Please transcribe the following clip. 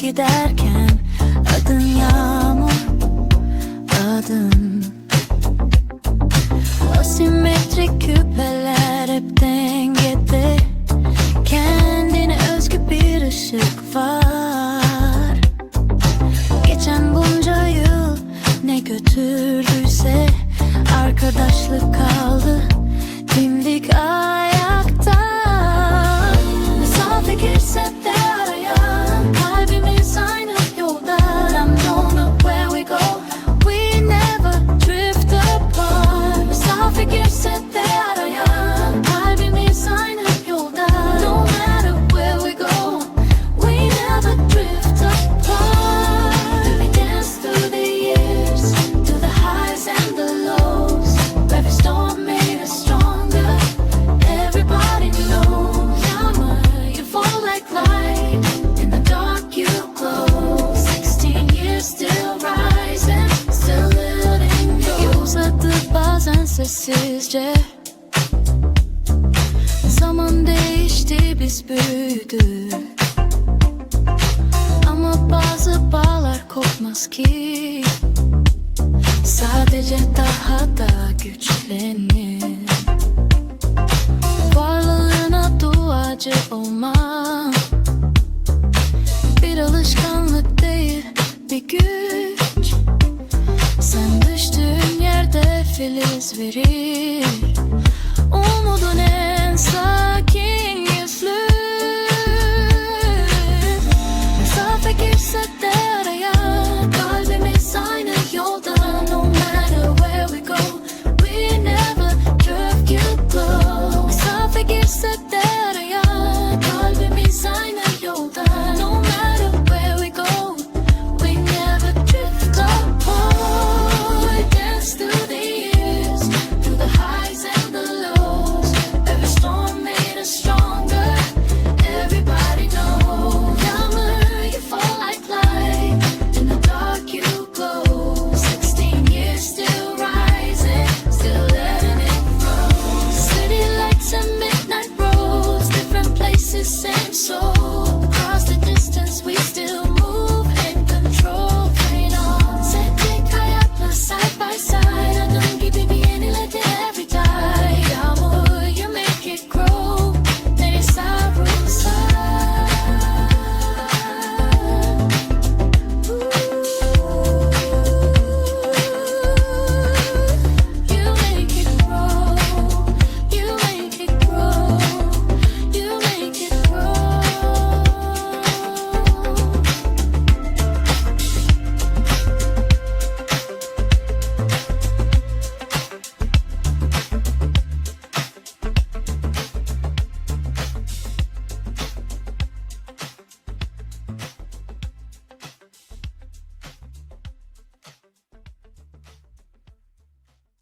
giderken Adın Yağmur Adın. Asimetrik küpeler hep dengede Kendine özgü bir ışık var. Geçen bunca yıl ne götürdüyse Arkadaşlık kaldı dimdik ayakta sessizce. Zaman değişti biz büyüdük. Ama bazı bağlar kopmaz ki. Sadece daha da güçlenir. Varlığına duacı olmam. Bir alışkanlık değil bir güç. Sen düştüğün yerde filiz verir Umudun en